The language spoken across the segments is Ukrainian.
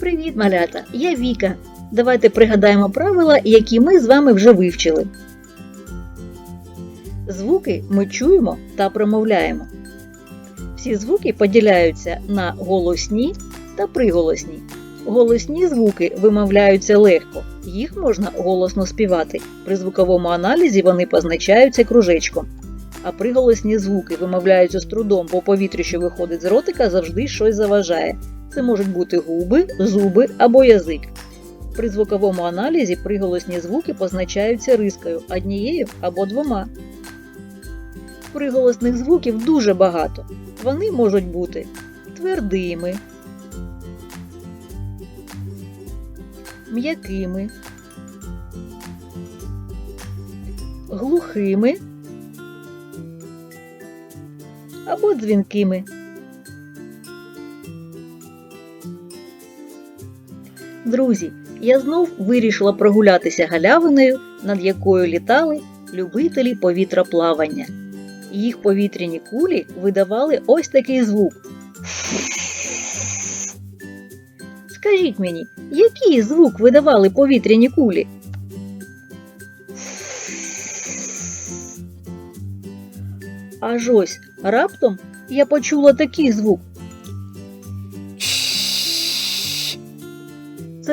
Привіт, малята! Я Віка. Давайте пригадаємо правила, які ми з вами вже вивчили. Звуки ми чуємо та промовляємо. Всі звуки поділяються на голосні та приголосні. Голосні звуки вимовляються легко, їх можна голосно співати. При звуковому аналізі вони позначаються кружечком. А приголосні звуки вимовляються з трудом, бо повітря, що виходить з ротика, завжди щось заважає. Це можуть бути губи, зуби або язик. При звуковому аналізі приголосні звуки позначаються рискою однією або двома. Приголосних звуків дуже багато. Вони можуть бути твердими, м'якими, глухими або дзвінкими. Друзі, я знов вирішила прогулятися галявиною, над якою літали любителі повітроплавання. Їх повітряні кулі видавали ось такий звук. Скажіть мені, який звук видавали повітряні кулі? Аж ось раптом я почула такий звук.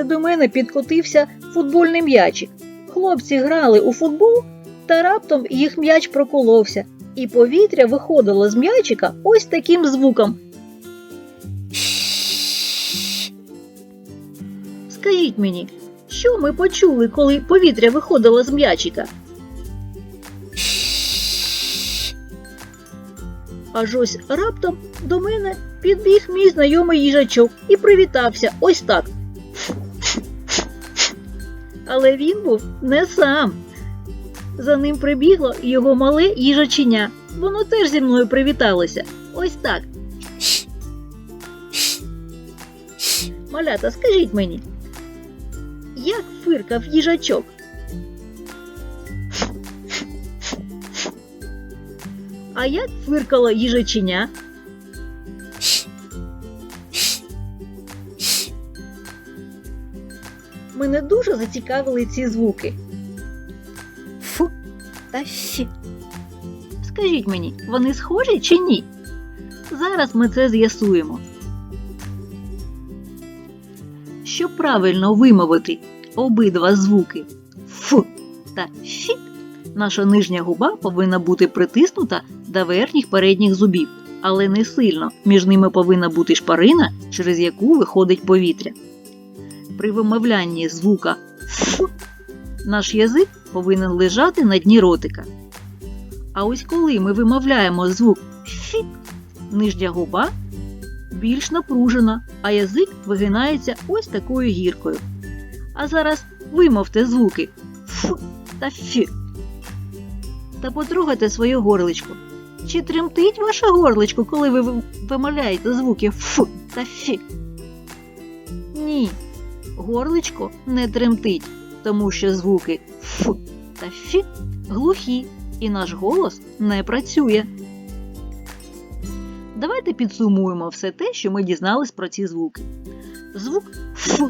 До мене підкотився футбольний м'ячик. Хлопці грали у футбол, та раптом їх м'яч проколовся, і повітря виходило з м'ячика ось таким звуком. Скажіть мені, що ми почули, коли повітря виходило з м'ячика? Аж ось раптом до мене підбіг мій знайомий їжачок і привітався ось так. Але він був не сам. За ним прибігло його мале їжаченя. Воно теж зі мною привіталося. Ось так. Малята, скажіть мені, як фиркав їжачок? А як фиркало їжаченя? Мене дуже зацікавили ці звуки. Фу та щі. Скажіть мені, вони схожі чи ні? Зараз ми це з'ясуємо. Щоб правильно вимовити обидва звуки Ф та Фі, наша нижня губа повинна бути притиснута до верхніх передніх зубів, але не сильно. Між ними повинна бути шпарина, через яку виходить повітря. При вимовлянні звука Ф наш язик повинен лежати на дні ротика. А ось коли ми вимовляємо звук Фі, нижня губа більш напружена, а язик вигинається ось такою гіркою. А зараз вимовте звуки Ф та Фі. Та потрогайте своє горличко. Чи тремтить ваше горличко, коли ви ви- вимовляєте звуки Ф та Фі? Ні, горличко не тремтить, тому що звуки Ф та Фі глухі, і наш голос не працює. Давайте підсумуємо все те, що ми дізнались про ці звуки. Звук Ф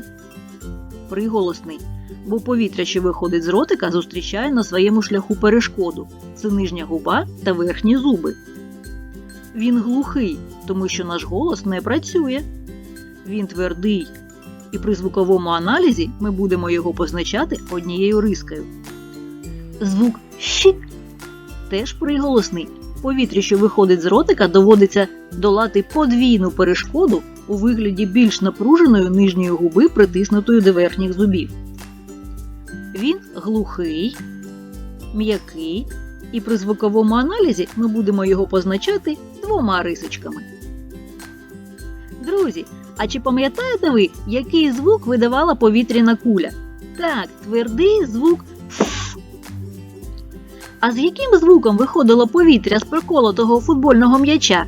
приголосний, бо повітря, що виходить з ротика, зустрічає на своєму шляху перешкоду це нижня губа та верхні зуби. Він глухий, тому що наш голос не працює. Він твердий, і при звуковому аналізі ми будемо його позначати однією рискою. Звук щі теж приголосний. Повітря, що виходить з ротика, доводиться долати подвійну перешкоду у вигляді більш напруженої нижньої губи, притиснутої до верхніх зубів. Він глухий, м'який, і при звуковому аналізі ми будемо його позначати двома рисочками. Друзі, а чи пам'ятаєте ви, який звук видавала повітряна куля? Так, твердий звук. А з яким звуком виходило повітря з проколотого футбольного м'яча?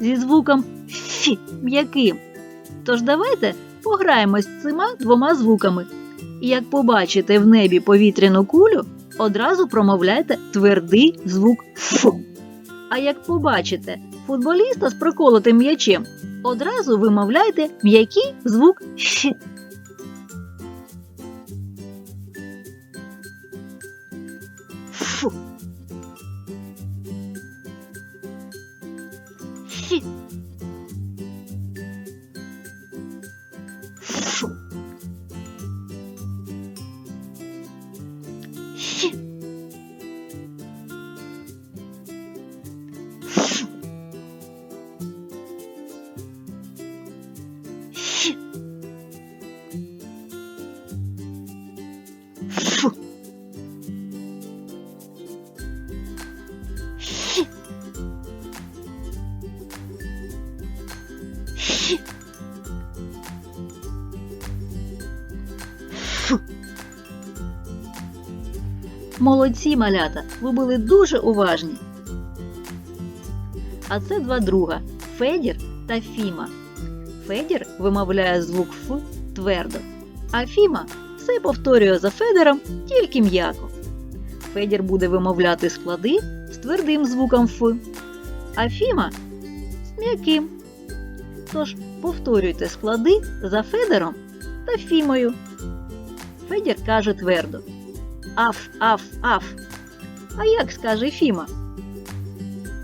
Зі звуком фі м'яким. Тож давайте пограємо з цими двома звуками. Як побачите в небі повітряну кулю, одразу промовляйте твердий звук ф. А як побачите футболіста з проколотим м'ячем, Одразу вимовляйте м'який звук щ. Молодці, малята, ви були дуже уважні. А це два друга Федір та Фіма. Федір вимовляє звук Ф твердо, а Фіма все повторює за Федером тільки м'яко. Федір буде вимовляти склади з твердим звуком Ф, а Фіма з м'яким. Тож повторюйте склади за Федером та Фімою. Федір каже твердо Аф, аф, аф. А як скаже Фіма?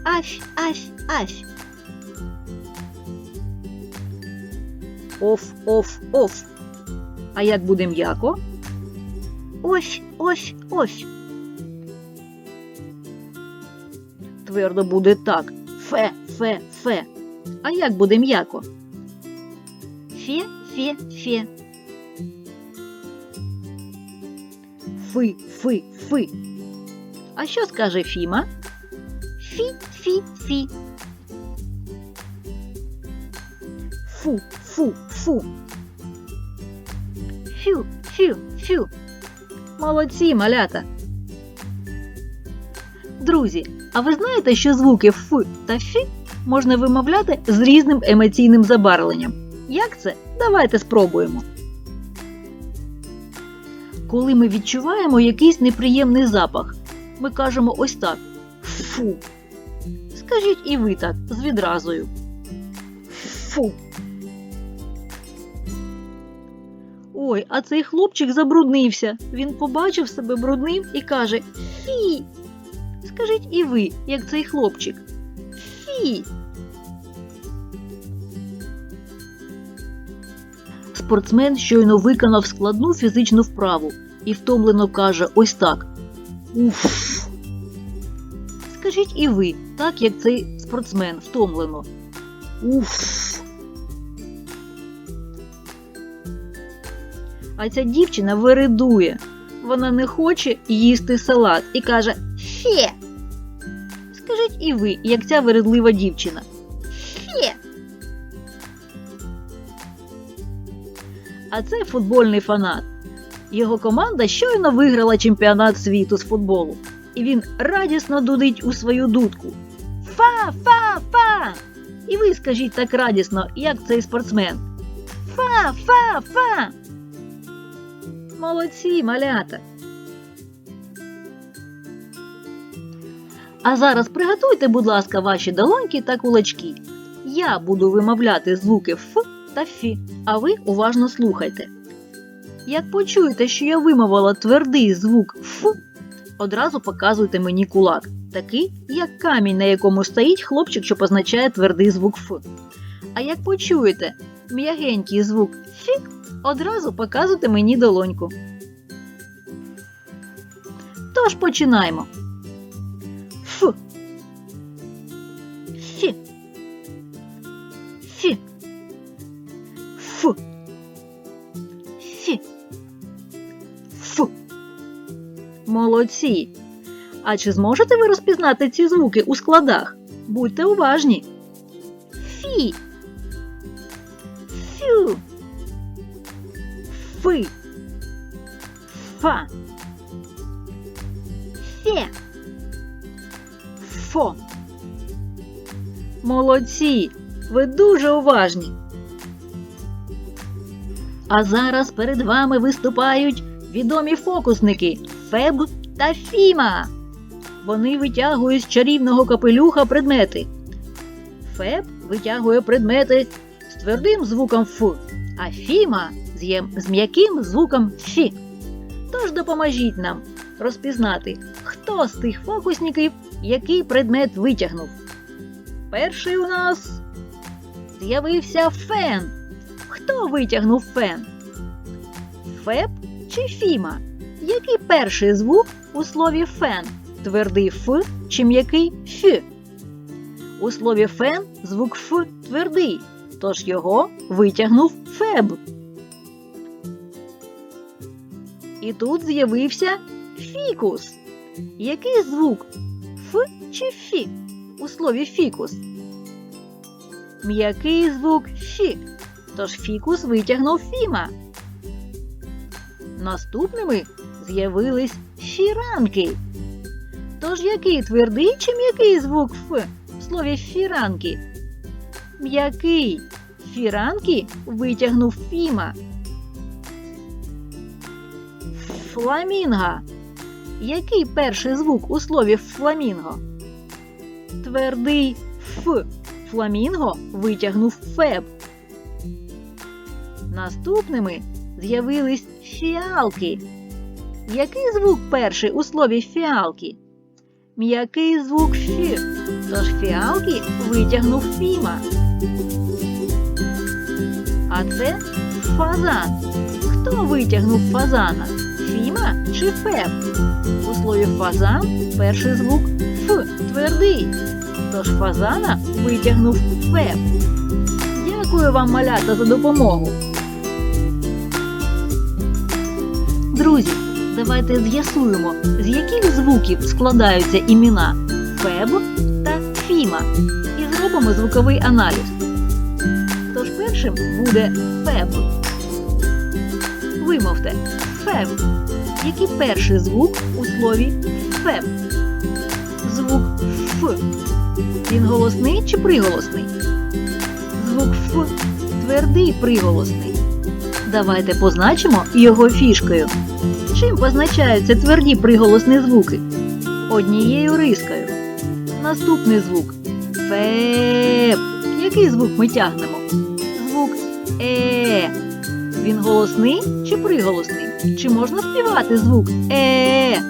Аф, аф, аф. Оф, оф, оф. А як буде м'яко? Ось, ось, ось. Твердо буде так. Фе, фе, фе. А як буде м'яко? Фе, фе, фе. Фи, фи, фи. А що скаже Фіма? Фі, фі, фі. Фу, фу, фу. Фю, фю, фю. Молодці, малята. Друзі, а ви знаєте, що звуки Ф та Фі можна вимовляти з різним емоційним забарвленням? Як це? Давайте спробуємо. Коли ми відчуваємо якийсь неприємний запах, ми кажемо ось так фу. Скажіть і ви так з відразою. Фу. Ой, а цей хлопчик забруднився. Він побачив себе брудним і каже Фі. Скажіть і ви, як цей хлопчик. Фі. Спортсмен щойно виконав складну фізичну вправу і втомлено каже ось так. Уф. Скажіть і ви, так як цей спортсмен втомлено. Уф. А ця дівчина виридує. Вона не хоче їсти салат і каже Фе. Скажіть і ви, як ця виридлива дівчина. А це футбольний фанат. Його команда щойно виграла чемпіонат світу з футболу, і він радісно дудить у свою дудку. Фа, фа, фа! І ви скажіть так радісно, як цей спортсмен. Фа, фа, фа! Молодці, малята! А зараз приготуйте, будь ласка, ваші долоньки та кулачки. Я буду вимовляти звуки Ф та Фі, а ви уважно слухайте. Як почуєте, що я вимовила твердий звук Ф, одразу показуйте мені кулак, такий, як камінь, на якому стоїть хлопчик, що позначає твердий звук Ф. А як почуєте м'ягенький звук Фі, одразу показуйте мені долоньку. Тож починаємо. Молодці. А чи зможете ви розпізнати ці звуки у складах? Будьте уважні. Фі. Фю. Фи. Фа. Фе. Фо. Молодці. Ви дуже уважні. А зараз перед вами виступають відомі фокусники Феб та Фіма. Вони витягують з чарівного капелюха предмети. Феб витягує предмети з твердим звуком Ф, а Фіма з, м'яким звуком Фі. Тож допоможіть нам розпізнати, хто з тих фокусників який предмет витягнув. Перший у нас з'явився фен. Хто витягнув фен? Феб чи Фіма? Який перший звук у слові фен? Твердий Ф чи м'який Ф? У слові фен звук Ф твердий, тож його витягнув Феб. І тут з'явився фікус. Який звук Ф чи Фі у слові фікус? М'який звук Фі, тож фікус витягнув Фіма. Наступними з'явились фіранки. Тож який твердий чи м'який звук Ф в слові фіранки? М'який. Фіранки витягнув Фіма. Фламінга. Який перший звук у слові фламінго? Твердий Ф. Фламінго витягнув Феб. Наступними з'явились фіалки. Який звук перший у слові фіалки? М'який звук Фі. Тож фіалки витягнув Фіма. А це фазан. Хто витягнув фазана? Фіма чи Феб? У слові фазан перший звук Ф твердий. Тож фазана витягнув Феб. Дякую вам, малята, за допомогу. Друзі, давайте з'ясуємо, з яких звуків складаються імена Феб та Фіма і зробимо звуковий аналіз. Тож першим буде Феб. Вимовте Феб. Який перший звук у слові Феб? Звук Ф. Він голосний чи приголосний? Звук Ф твердий приголосний. Давайте позначимо його фішкою. Чим позначаються тверді приголосні звуки? Однією рискою. Наступний звук Феб. Який звук ми тягнемо? Звук Е. Він голосний чи приголосний? Чи можна співати звук Е?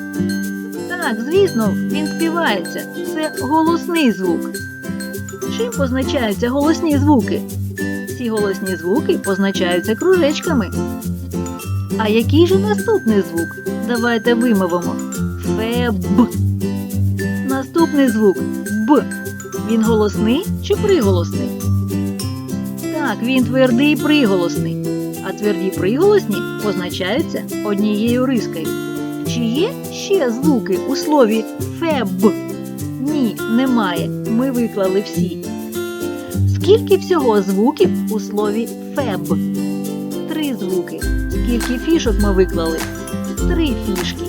Так, звісно, він співається. Це голосний звук. Чим позначаються голосні звуки? Ці голосні звуки позначаються кружечками. А який же наступний звук? Давайте вимовимо. Феб. Наступний звук Б. Він голосний чи приголосний? Так, він твердий приголосний. А тверді приголосні позначаються однією рискою. Чи є ще звуки у слові феб? Ні, немає. Ми виклали всі. Скільки всього звуків у слові феб? Три звуки. Скільки фішок ми виклали? Три фішки.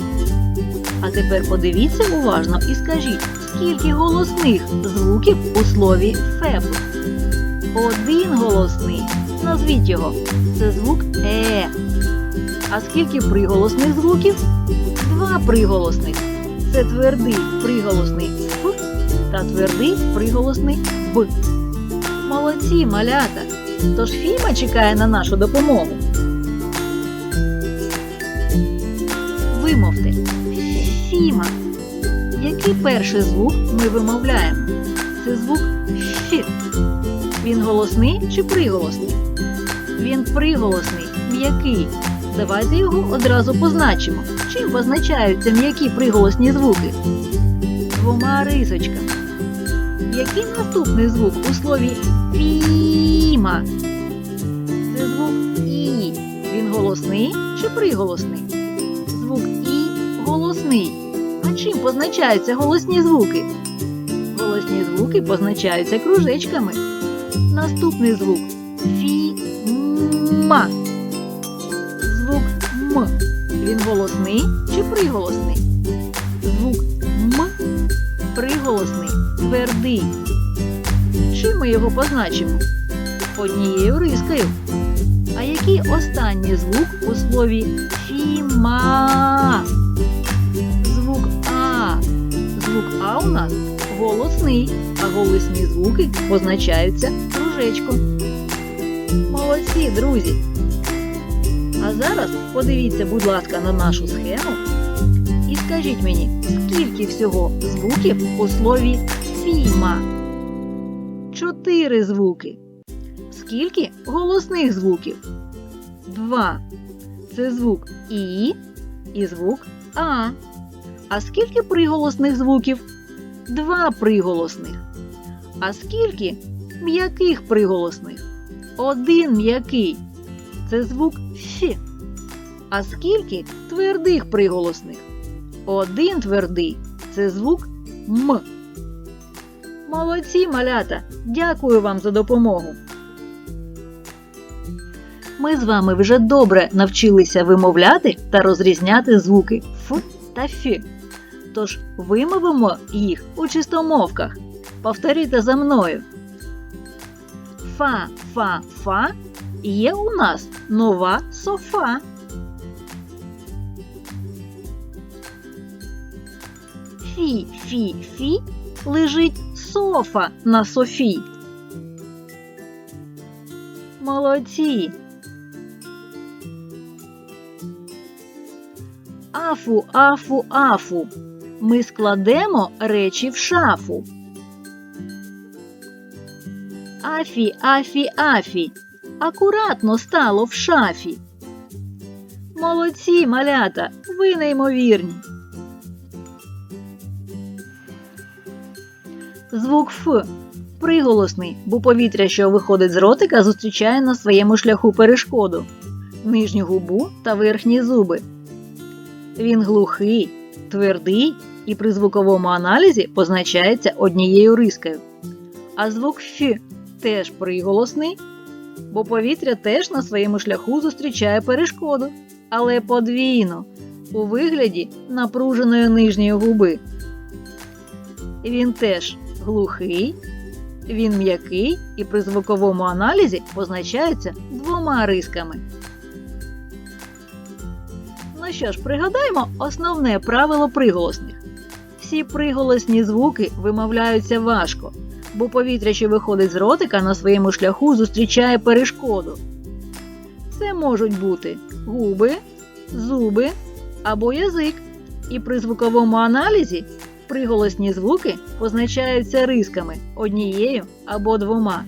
А тепер подивіться уважно і скажіть, скільки голосних звуків у слові феб? Один голосний. Назвіть його. Це звук Е. А скільки приголосних звуків? Два приголосних. Це твердий приголосний Ф та твердий приголосний Б. Молодці, малята! Тож Фіма чекає на нашу допомогу. Вимовте. Фіма. Який перший звук ми вимовляємо? Це звук Фі. Він голосний чи приголосний? Він приголосний, м'який. Давайте його одразу позначимо. Чим позначаються м'які приголосні звуки? Двома рисочками. Який наступний звук у слові фіма? Це звук І. Він голосний чи приголосний? Звук І голосний. А чим позначаються голосні звуки? Голосні звуки позначаються кружечками. Наступний звук фі-ма. Звук М. Він голосний чи приголосний? Твердий. Чим ми його позначимо? Однією рискою. А який останній звук у слові фіма? Звук А. Звук А у нас голосний, а голосні звуки позначаються кружечком. Молодці, друзі! А зараз подивіться, будь ласка, на нашу схему і скажіть мені, скільки всього звуків у слові фіма? Чотири звуки. Скільки голосних звуків? Два. Це звук І і звук А. А скільки приголосних звуків? Два приголосних. А скільки м'яких приголосних? Один м'який. Це звук Ф. А скільки твердих приголосних? Один твердий. Це звук М. Молодці, малята! Дякую вам за допомогу. Ми з вами вже добре навчилися вимовляти та розрізняти звуки Ф та Ф. Тож вимовимо їх у чистомовках. Повторюйте за мною. Фа, фа, фа є у нас нова софа. Фі, фі, фі лежить софа на софі. Молодці. Афу, афу, афу. Ми складемо речі в шафу. Афі, афі, афі. Акуратно стало в шафі. Молодці, малята, ви неймовірні. Звук Ф приголосний, бо повітря, що виходить з ротика, зустрічає на своєму шляху перешкоду нижню губу та верхні зуби. Він глухий, твердий і при звуковому аналізі позначається однією рискою. А звук Ф теж приголосний, бо повітря теж на своєму шляху зустрічає перешкоду, але подвійно у вигляді напруженої нижньої губи. Він теж глухий, він м'який і при звуковому аналізі позначається двома рисками. Ну що ж, пригадаємо основне правило приголосних. Всі приголосні звуки вимовляються важко, бо повітря, що виходить з ротика, на своєму шляху зустрічає перешкоду. Це можуть бути губи, зуби або язик, і при звуковому аналізі приголосні звуки позначаються рисками однією або двома.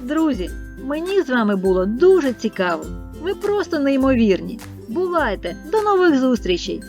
Друзі, мені з вами було дуже цікаво. Ви просто неймовірні. Бувайте! До нових зустрічей!